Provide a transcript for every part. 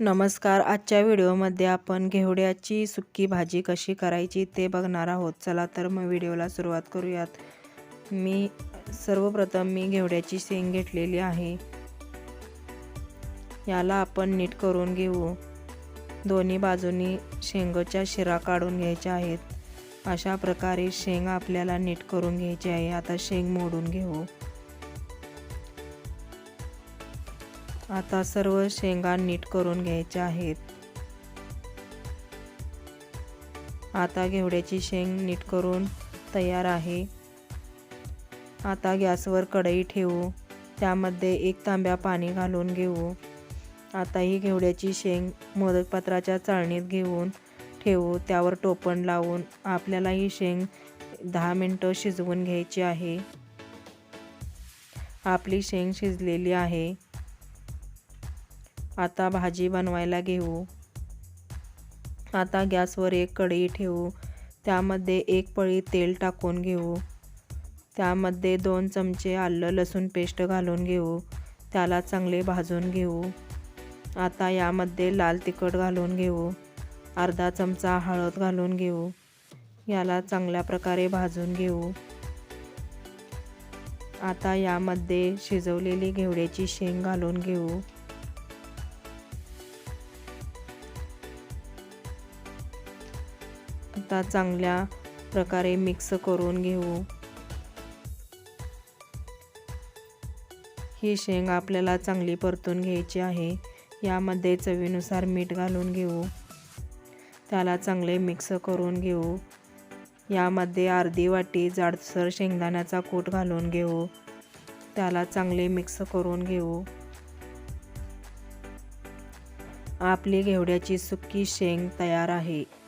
नमस्कार. आजच्या व्हिडिओमध्ये आपण घेवड्याची सुक्की भाजी कशी करायची ते बघणार आहोत. चला तर मग व्हिडिओला सुरुवात करूयात. मी सर्वप्रथम मी घेवड्याची शेंग घेतलेली आहे. याला आपण नीट करून घेऊ. दोन्ही बाजूनी शेंगच्या शिरा काढून घ्यायच्या आहेत. अशा प्रकारे शेंग आपल्याला नीट करून घ्यायची आहे. आता शेंग मोडून घेऊ. आता सर्व शेंगा नीट करून घ्यायच्या आहेत. आता घेवड्याची शेंग नीट करून तयार आहे. आता गॅसवर कढई ठेवू. त्यामध्ये एक तांब्या पाणी घालून घेऊ. आता ही घेवड्याची शेंग मोदकपात्राच्या चाळणीत घेऊन ठेवू. त्यावर टोपण लावून आपल्याला ही शेंग दहा मिनटं शिजवून घ्यायची आहे. आपली शेंग शिजलेली आहे. आता भाजी बनवायला घेऊ. आता गॅसवर एक कढई ठेवू. त्यामध्ये एक पळी तेल टाकून घेऊ. त्यामध्ये दोन चमचे आलं लसूण पेस्ट घालून घेऊ. त्याला चांगले भाजून घेऊ. आता यामध्ये लाल तिखट घालून घेऊ. अर्धा चमचा हळद घालून घेऊ. याला चांगल्या प्रकारे भाजून घेऊ. आता यामध्ये शिजवलेली घेवड्याची शेंग घालून घेऊ. आता चांगल्या प्रकारे मिक्स करून घेऊ. ही शेंग आपल्याला चांगली परतून घ्यायची आहे. यामध्ये चवीनुसार मीठ घालून घेऊ. त्याला चांगले मिक्स करून घेऊ. यामध्ये अर्धी वाटी जाडसर शेंगदाण्याचा कूट घालून घेऊ. त्याला चांगले मिक्स करून घेऊ. आपली घेवड्याची सुक्की शेंग तयार आहे.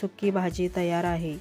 सुकी भाजी तयार आहे.